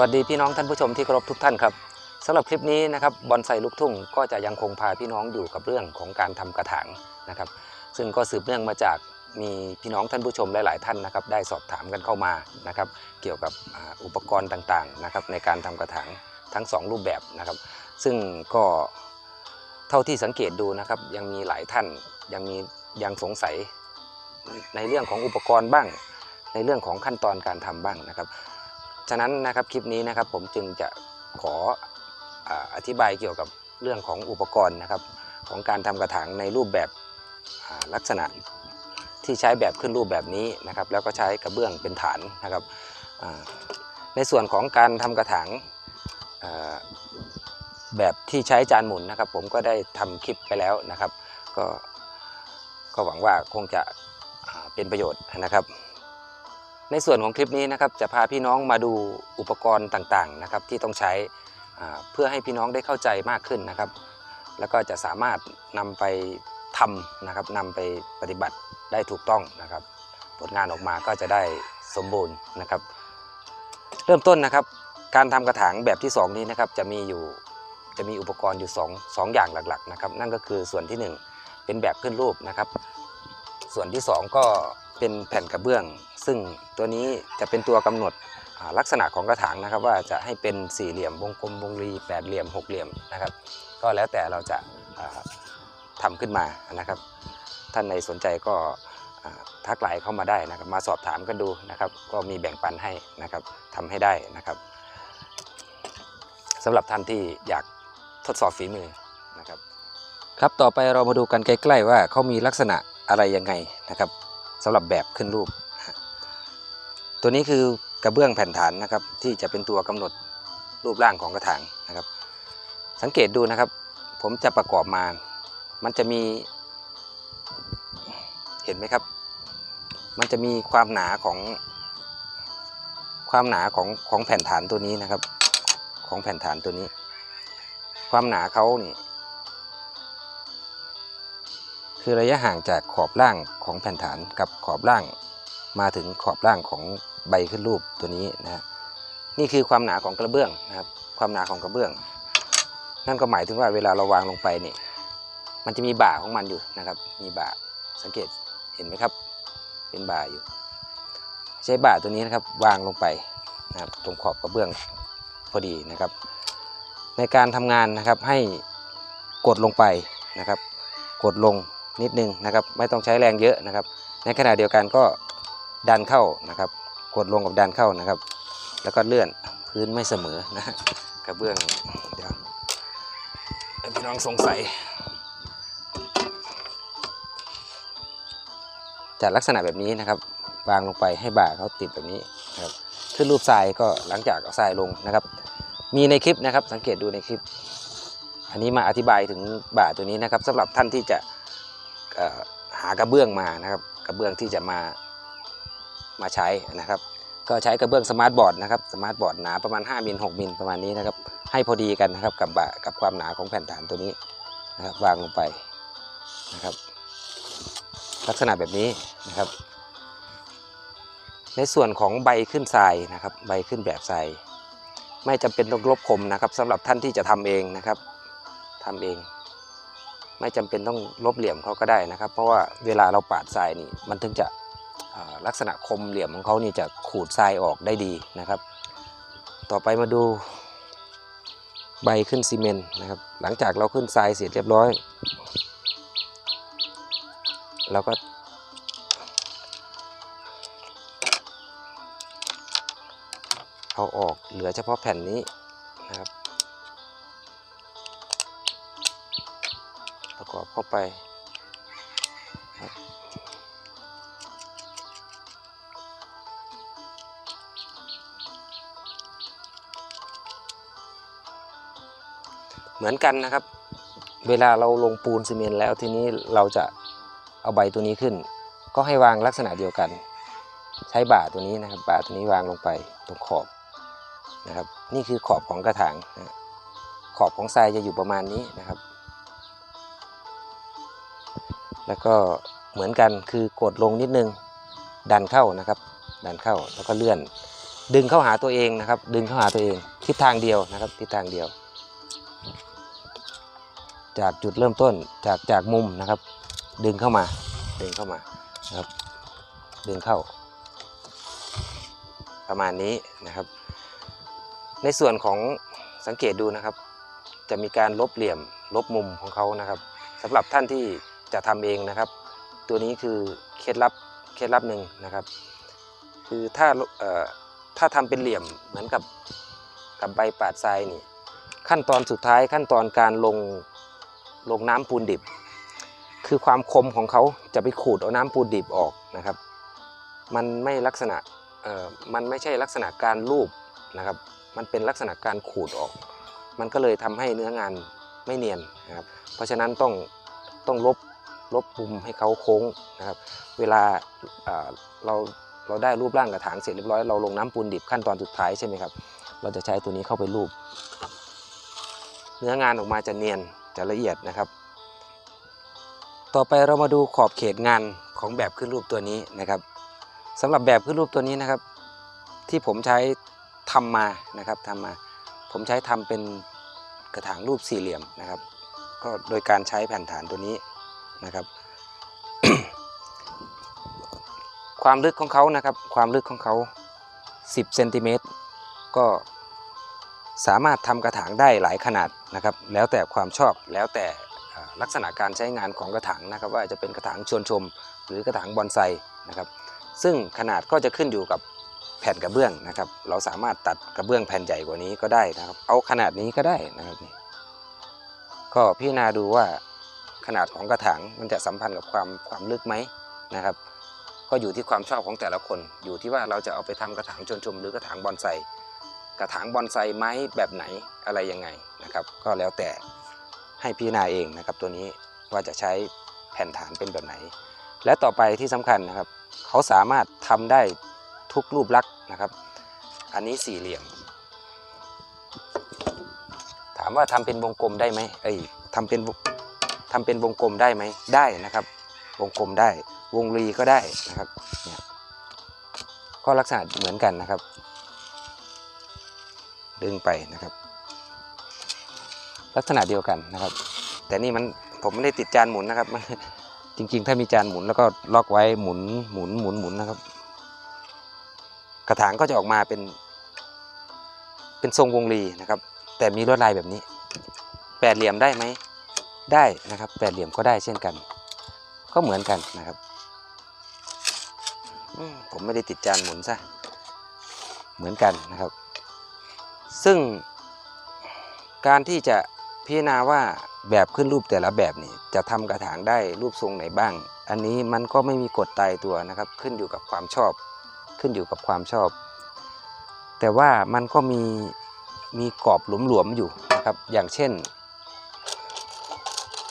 วัสดีพี่น้องท่านผู้ชมที่เคารพทุกท่านครับสำหรับคลิปนี้นะครับบอนไซลูกทุ่งก็จะยังคงพาพี่น้องอยู่กับเรื่องของการทำกระถางนะครับ ซึ่งก็สืบเนื่องมาจากมีพี่น้องท่านผู้ชมหลาย ๆ ท่านนะครับ ได้สอบถามกันเข้ามานะครับ เกี่ยวกับอุปกรณ์ต่างๆนะครับ ในการทำกระถางทั้งสองรูปแบบนะครับ ซึ่งก็เท่าที่สังเกตดูนะครับ ยังมีหลายท่านยังมียังสงสัยในเรื่องของอุปกรณ์บ้าง ในเรื่องของขั้นตอนการทำบ้างนะครับ ฉะนั้นนะครับคลิปนี้นะครับผมจึงจะขออธิบายเกี่ยวกับเรื่องของอุปกรณ์นะครับของการทำกระถางในรูปแบบลักษณะที่ใช้แบบขึ้นรูปแบบนี้นะครับ แล้วก็ใช้กระเบื้องเป็นฐานนะครับในส่วนของการทำกระถางแบบที่ใช้จานหมุนนะครับ ผมก็ได้ทำคลิปไปแล้วนะครับ ก็ก็หวังว่าคงจะเป็นประโยชน์นะครับ ในส่วนของคลิปนี้นะครับจะพาพี่น้องมาดูอุปกรณ์ต่างๆนะครับที่ต้องใช้เพื่อให้พี่น้องได้เข้าใจมากขึ้นนะครับ แล้วก็จะสามารถนำไปทำนะครับนำไปปฏิบัติได้ถูกต้องนะครับ ผลงานออกมาก็จะได้สมบูรณ์นะครับ เริ่มต้นนะครับ การทำกระถางแบบที่ 2 นี้นะครับจะมีอยู่จะมีอุปกรณ์อยู่ 2 2 อย่างหลักๆนะครับนั่นก็คือส่วนที่ 1 เป็นแบบขึ้นรูปนะครับ ส่วนที่ 2 ก็ เป็นแผ่นกระเบื้อง ซึ่งตัวนี้จะเป็นตัวกำหนดลักษณะของกระถางนะครับ ว่าจะให้เป็นสี่เหลี่ยมวงกลมวงรีแปดเหลี่ยมหกเหลี่ยมนะครับ ก็แล้วแต่เราจะอ่าทำขึ้นมานะครับ ท่านในสนใจก็อ่าทักไลน์เข้ามาได้นะครับ มาสอบถามกันดูนะครับ ก็มีแบ่งปันให้นะครับทำให้ได้นะครับสำหรับท่านที่อยากทดสอบฝีมือนะครับ ครับต่อไปเรามาดูกันใกล้ ๆ ว่าเขามีลักษณะอะไรยังไงนะครับ สำหรับแบบขึ้นรูป ตัวนี้คือกระเบื้องแผ่นฐานนะครับ ที่จะเป็นตัวกำหนดรูปร่างของกระถางนะครับ สังเกตดูนะครับ ผมจะประกอบมา มันจะมีเห็นไหมครับ มันจะมีความหนาของความหนาของของแผ่นฐานตัวนี้นะครับ ของแผ่นฐานตัวนี้ ความหนาเขานี่ คือระยะห่างจากขอบล่างของแผ่นฐานกับขอบล่าง มาถึงขอบล่างของใบขึ้นรูปตัวนี้นะฮะนี่คือความหนาของกระเบื้องนะครับความหนาของกระเบื้อง นั่นก็หมายถึงว่าเวลาเราวางลงไปนี่มันจะมีบ่าของมันอยู่นะครับ มีบ่าสังเกตเห็นไหมครับ เป็นบ่าอยู่ ใช้บ่าตัวนี้นะครับวางลงไปนะครับตรงขอบกระเบื้องพอดีนะครับ ในการทำงานนะครับให้กดลงไปนะครับ กดลง นิดนึงนะครับ ไม่ต้องใช้แรงเยอะนะครับ ในขณะเดียวกันก็ดันเข้านะครับ กดลงกับดันเข้านะครับ แล้วก็เลื่อนพื้นไม่เสมอนะกระเบื้องเดี๋ยวพี่น้องสงสัยจัดลักษณะแบบนี้นะครับ วางลงไปให้บ่าเขาติดแบบนี้นะครับขึ้นรูปทรายก็หลังจากเอาทรายลงนะครับ มีในคลิปนะครับสังเกตดูในคลิป อันนี้มาอธิบายถึงบ่าตัวนี้นะครับสำหรับท่านที่จะ หากระเบื้องมานะครับ กระเบื้องที่จะมามาใช้นะครับ ก็ใช้กระเบื้องสมาร์ทบอร์ดนะครับสมาร์ทบอร์ดหนาประมาณ5มิล6มิลประมาณนี้นะครับ ให้พอดีกันนะครับกับบ่ากับความหนาของแผ่นฐานตัวนี้นะครับวางลงไปนะครับ ลักษณะแบบนี้นะครับ ในส่วนของใบขึ้นทรายนะครับ ใบขึ้นแบบทรายไม่จำเป็นต้องลบคมนะครับสำหรับท่านที่จะทำเองนะครับทำเอง ไม่จำเป็นต้องลบเหลี่ยมเขาก็ได้นะครับ เพราะว่าเวลาเราปาดทรายนี่มันถึงจะลักษณะคมเหลี่ยมของเขานี่จะขูดทรายออกได้ดีนะครับ ต่อไปมาดูใบขึ้นซีเมนต์นะครับ หลังจากเราขึ้นทรายเสร็จเรียบร้อยเราก็เอาออกเหลือเฉพาะแผ่นนี้นะครับ เข้าไปเหมือนกันนะครับ เวลาเราลงปูนซีเมนต์แล้วทีนี้เราจะเอาใบตัวนี้ขึ้น ก็ให้วางลักษณะเดียวกัน ใช้บ่าตัวนี้นะครับ บ่าตัวนี้วางลงไปตรงขอบนะครับ นี่คือขอบของกระถางนะขอบของทรายจะอยู่ประมาณนี้นะครับ แล้วก็เหมือนกันคือกดลงนิดนึงดันเข้านะครับ ดันเข้าแล้วก็เลื่อน ดึงเข้าหาตัวเองนะครับ ดึงเข้าหาตัวเองทิศทางเดียวนะครับทิศทางเดียว จากจุดเริ่มต้นจากจากมุมนะครับ ดึงเข้ามา ดึงเข้ามานะครับดึงเข้า ประมาณนี้นะครับ ในส่วนของสังเกตดูนะครับ จะมีการลบเหลี่ยมลบมุมของเขานะครับสำหรับท่านที่ จะทำเองนะครับ ตัวนี้คือเคล็ดลับเคล็ดลับหนึ่งนะครับ คือถ้าถ้าทำเป็นเหลี่ยมเหมือนกับกับใบปาดทรายนี่ขั้นตอนสุดท้ายขั้นตอนการลงลงน้ำปูนดิบ คือความคมของเขาจะไปขูดเอาน้ำปูนดิบออกนะครับ มันไม่ลักษณะเอ่อมันไม่ใช่ลักษณะการลูบนะครับ มันเป็นลักษณะการขูดออก มันก็เลยทำให้เนื้องานไม่เนียนนะครับ เพราะฉะนั้นต้องต้องลบ ลบมุมให้เขาโค้งนะครับเวลาเอ่อเราเราได้รูปร่างกระถางเสร็จเรียบร้อยเราลงน้ำปูนดิบขั้นตอนสุดท้ายใช่ไหมครับเราจะใช้ตัวนี้เข้าไปรูป เนื้องานออกมาจะเนียนจะละเอียดนะครับ ต่อไปเรามาดูขอบเขตงานของแบบขึ้นรูปตัวนี้นะครับสำหรับแบบขึ้นรูปตัวนี้นะครับ ที่ผมใช้ทำมานะครับทำมา ผมใช้ทำเป็นกระถางรูปสี่เหลี่ยมนะครับ ก็โดยการใช้แผ่นฐานตัวนี้ นะครับ ความลึกของเขานะครับ ความลึกของเขา 10เซนติเมตรก็สามารถทำกระถางได้หลายขนาดนะครับ แล้วแต่ความชอบแล้วแต่ลักษณะการใช้งานของกระถางนะครับ ว่าจะเป็นกระถางชวนชม หรือกระถางบอนไซนะครับ ซึ่งขนาดก็จะขึ้นอยู่กับแผ่นกระเบื้องนะครับ เราสามารถตัดกระเบื้องแผ่นใหญ่กว่านี้ก็ได้นะครับ เอาขนาดนี้ก็ได้นะครับ ก็พิจารณาดูว่า ขนาดของกระถางมันจะสัมพันธ์กับความความลึกไหมนะครับ ก็อยู่ที่ความชอบของแต่ละคน อยู่ที่ว่าเราจะเอาไปทำกระถางชนชม หรือกระถางบอนไซกระถางบอนไซไม้แบบไหนอะไรยังไงนะครับ ก็แล้วแต่ให้พิจารณาเองนะครับตัวนี้ว่าจะใช้แผ่นฐานเป็นแบบไหน และต่อไปที่สำคัญนะครับ เขาสามารถทำได้ทุกรูปลักษณ์นะครับ อันนี้สี่เหลี่ยม ถามว่าทำเป็นวงกลมได้ไหมเอ้ทำเป็น ทำเป็นวงกลมได้ไหมได้นะครับ วงกลมได้วงรีก็ได้นะครับเนี่ยก็ลักษณะเหมือนกันนะครับ ดึงไปนะครับ ลักษณะเดียวกันนะครับ แต่นี่มันผมไม่ได้ติดจานหมุนนะครับ จริงๆ ถ้ามีจานหมุนแล้วก็ล็อกไว้หมุนหมุนหมุนหมุนนะครับ กระถางก็จะออกมาเป็น เป็นทรงวงรีนะครับ แต่มีลวดลายแบบนี้ แปดเหลี่ยมได้ไหม ได้นะครับแปดเหลี่ยมก็ได้เช่นกัน ก็เหมือนกันนะครับผมไม่ได้ติดจานหมุนซะเหมือนกันนะครับ ซึ่งการที่จะพิจารณาว่าแบบขึ้นรูปแต่ละแบบนี่จะทำกระถางได้รูปทรงไหนบ้าง อันนี้มันก็ไม่มีกฎตายตัวนะครับ ขึ้นอยู่กับความชอบ ขึ้นอยู่กับความชอบ แต่ว่ามันก็มีมีกรอบหลวมๆอยู่นะครับ อย่างเช่น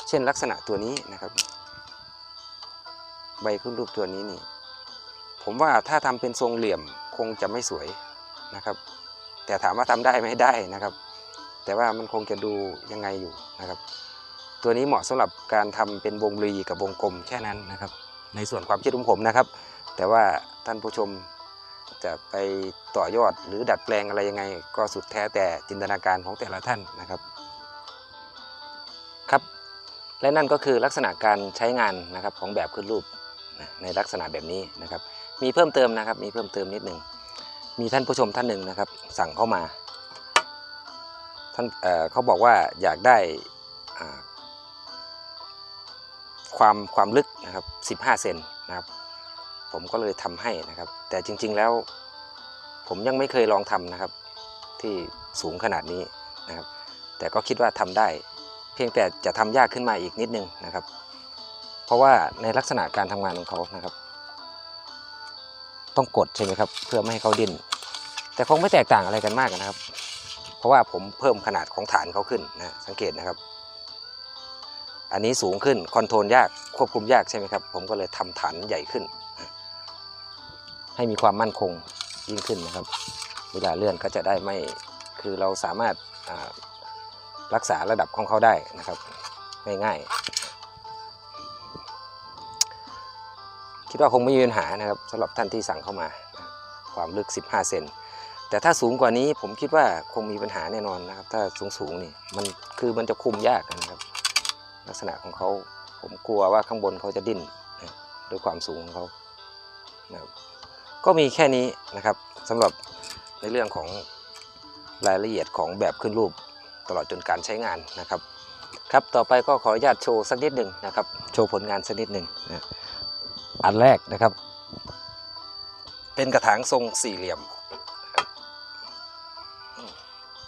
เช่นลักษณะตัวนี้นะครับ ใบขึ้นรูปตัวนี้นี่ ผมว่าถ้าทำเป็นทรงเหลี่ยมคงจะไม่สวยนะครับ แต่ถามว่าทำได้ไหมได้นะครับ แต่ว่ามันคงจะดูยังไงอยู่นะครับ ตัวนี้เหมาะสำหรับการทำเป็นวงรีกับวงกลมแค่นั้นนะครับ ในส่วนความคิดของผมนะครับ แต่ว่าท่านผู้ชมจะไปต่อยอดหรือดัดแปลงอะไรยังไง ก็สุดแท้แต่จินตนาการของแต่ละท่านนะครับครับ และนั่นก็คือลักษณะการใช้งานนะครับของแบบขึ้นรูปในลักษณะแบบนี้นะครับ มีเพิ่มเติมนะครับมีเพิ่มเติมนิดหนึ่งมีท่านผู้ชมท่านหนึ่งนะครับ สั่งเข้ามาท่านเเขาบอกว่าอยากได้ความความลึกนะครับ 15 เซนนะครับ ผมก็เลยทำให้นะครับ แต่จริง ๆแล้ว ผมยังไม่เคยลองทำนะครับ ที่สูงขนาดนี้นะครับ แต่ก็คิดว่าทำได้ เพียงแต่จะทำยากขึ้นมาอีกนิดนึงนะครับ เพราะว่าในลักษณะการทำงานของเขานะครับ ต้องกดใช่ไหมครับ เพื่อไม่ให้เขาดิ้นแต่คงไม่แตกต่างอะไรกันมากนะครับ เพราะว่าผมเพิ่มขนาดของฐานเขาขึ้นนะสังเกตนะครับ อันนี้สูงขึ้นคอนโทรลยากควบคุมยากใช่ไหมครับ ผมก็เลยทำฐานใหญ่ขึ้น ให้มีความมั่นคงยิ่งขึ้นนะครับ เวลาเลื่อนก็จะได้ไม่คือเราสามารถ รักษาระดับของเขาได้นะครับ ง่ายๆ คิดว่าคงไม่มีปัญหานะครับสำหรับท่านที่สั่งเข้ามา ความลึก 15 เซนแต่ถ้าสูงกว่านี้ผมคิดว่าคงมีปัญหาแน่นอนนะครับ ถ้าสูงสูงๆนี่มันคือมันจะคุมยากนะครับ ลักษณะของเขาผมกลัวว่าข้างบนเขาจะดิ้นนะด้วยความสูงของเขานะครับก็มีแค่นี้นะครับสำหรับในเรื่องของรายละเอียดของแบบขึ้นรูป ตลอดจนการใช้งานนะครับ ครับต่อไปก็ขออนุญาตโชว์สักนิดหนึ่งนะครับ โชว์ผลงานสักนิดหนึ่งนะอันแรกนะครับ เป็นกระถางทรงสี่เหลี่ยม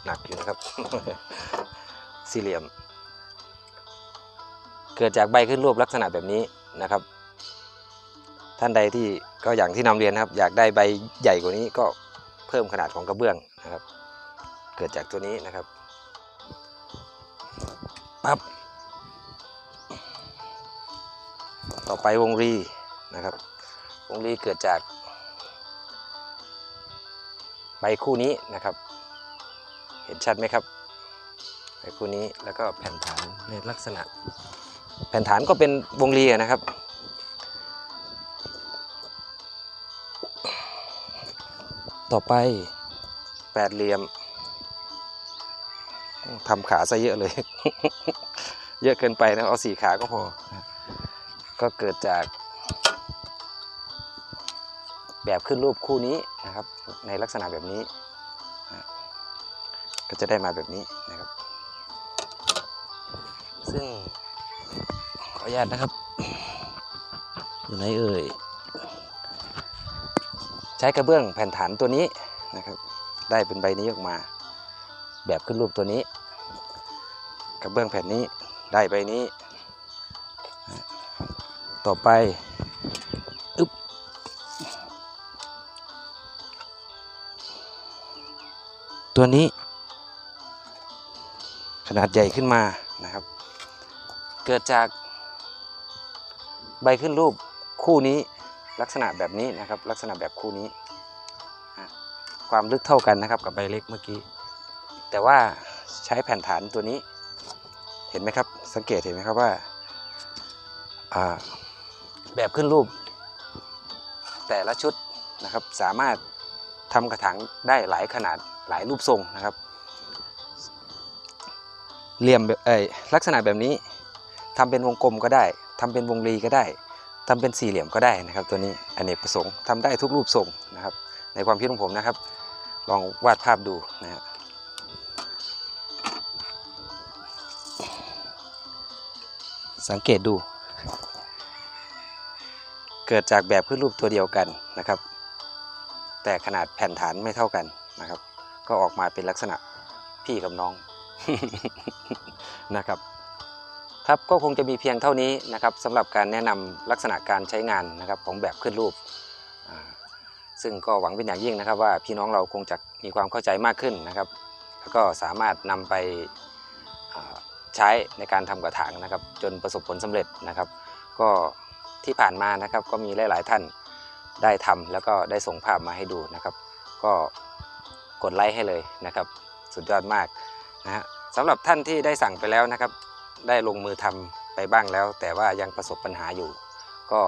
หนักอยู่นะครับสี่เหลี่ยม เกิดจากใบขึ้นรูปลักษณะแบบนี้นะครับ ท่านใดที่ก็อย่างที่นำเรียนนะครับ อยากได้ใบใหญ่กว่านี้ก็เพิ่มขนาดของกระเบื้องนะครับ เกิดจากตัวนี้นะครับ ปั๊บต่อไปวงรีนะครับ วงรีเกิดจากใบคู่นี้นะครับ เห็นชัดไหมครับใบคู่นี้แล้วก็แผ่นฐานในลักษณะ แผ่นฐานก็เป็นวงรีนะครับ ต่อไปแปดเหลี่ยมทำขาซะเยอะเลย เยอะเกินไปนะเอาสี่ขาก็พอ ก็เกิดจาก แบบขึ้นรูปคู่นี้นะครับ ในลักษณะแบบนี้ ก็จะได้มาแบบนี้นะครับ ซึ่งขออนุญาตนะครับ อยู่ไหนเอ่ย ใช้กระเบื้องแผ่นฐานตัวนี้นะครับ ได้เป็นใบนี้ออกมา แบบขึ้นรูปตัวนี้ กระเบื้องแผ่นนี้ได้ใบนี้ ต่อไปอึ๊บตัวนี้ ขนาดใหญ่ขึ้นมานะครับ เกิดจากใบขึ้นรูปคู่นี้ลักษณะแบบนี้นะครับ ลักษณะแบบคู่นี้ความลึกเท่ากันนะครับกับใบเล็กเมื่อกี้ แต่ว่าใช้แผ่นฐานตัวนี้ เห็นไหมครับ สังเกตเห็นไหมครับว่าแบบขึ้นรูป แต่ละชุดนะครับสามารถทำกระถางได้หลายขนาดหลายรูปทรงนะครับ เหลี่ยมแบบเอ้ลักษณะแบบนี้ทำเป็นวงกลมก็ได้ทำเป็นวงรีก็ได้ทำเป็นสี่เหลี่ยมก็ได้นะครับ ตัวนี้อเนกประสงค์ทำได้ทุกรูปทรงนะครับ ในความคิดของผมนะครับ ลองวาดภาพดูนะฮะ สังเกตดู เกิดจากแบบขึ้นรูปตัวเดียวกันนะครับ แต่ขนาดแผ่นฐานไม่เท่ากันนะครับ ก็ออกมาเป็นลักษณะพี่กับน้องนะครับครับก็คงจะมีเพียงเท่านี้นะครับสำหรับการแนะนำลักษณะการใช้งานนะครับของแบบขึ้นรูป ซึ่งก็หวังเป็นอย่างยิ่งนะครับว่าพี่น้องเราคงจะมีความเข้าใจมากขึ้นนะครับ แล้วก็สามารถนำไป ใช้ในการทำกระถางนะครับ จนประสบผลสำเร็จนะครับ ก็ที่ผ่านมานะครับก็มีหลาย ๆ ท่านได้ทำแล้วก็ได้ส่งภาพมาให้ดูนะครับ ก็กดไลค์ให้เลยนะครับ สุดยอดมากนะฮะสำหรับท่านที่ได้สั่งไปแล้วนะครับ ได้ลงมือทำไปบ้างแล้ว แต่ว่ายังประสบปัญหาอยู่ ก็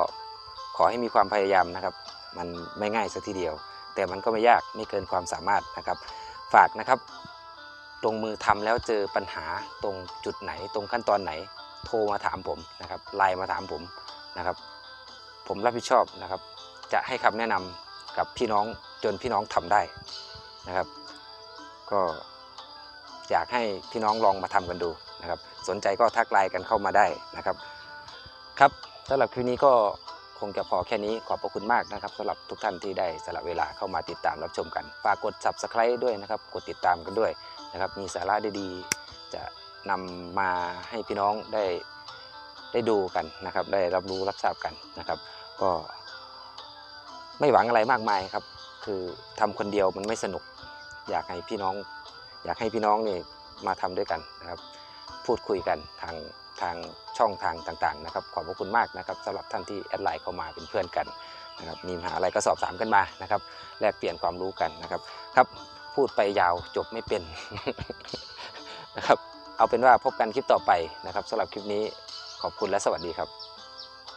ขอให้มีความพยายามนะครับ มันไม่ง่ายสักทีเดียว แต่มันก็ไม่ยากไม่เกินความสามารถนะครับ ฝากนะครับ ลงมือทำแล้วเจอปัญหาตรงจุดไหน ตรงขั้นตอนไหน โทรมาถามผมนะครับไลน์มาถามผมนะครับ ผมรับผิดชอบนะครับ จะให้คำแนะนำกับพี่น้องจนพี่น้องทำได้นะครับ ก็อยากให้พี่น้องลองมาทำกันดูนะครับ สนใจก็ทักไลน์กันเข้ามาได้นะครับ ครับสำหรับคลิปนี้ก็คงจะพอแค่นี้ขอบพระคุณมากนะครับสำหรับทุกท่านที่ได้สละเวลาเข้ามาติดตามรับชมกันฝากกด subscribe ด้วยนะครับ กดติดตามกันด้วย นะครับมีสาระดีๆ จะนำมาให้พี่น้องได้ได้ดูกันนะครับ ได้รับรู้รับทราบกันนะครับ ก็ไม่หวังอะไรมากมายครับ คือทำคนเดียวมันไม่สนุก อยากให้พี่น้อง อยากให้พี่น้องนี่มาทำด้วยกันนะครับ พูดคุยกันทางทางช่องทางต่างๆนะครับ ขอบพระคุณมากนะครับสำหรับท่านที่แอดไลน์เข้ามาเป็นเพื่อนกันนะครับมีปัญหาอะไรก็สอบถามกันมานะครับ แลกเปลี่ยนความรู้กันนะครับครับ พูดไปยาวจบไม่เป็นนะครับ เอาเป็นว่าพบกันคลิปต่อไปนะครับสำหรับคลิปนี้ขอบคุณและสวัสดีครับ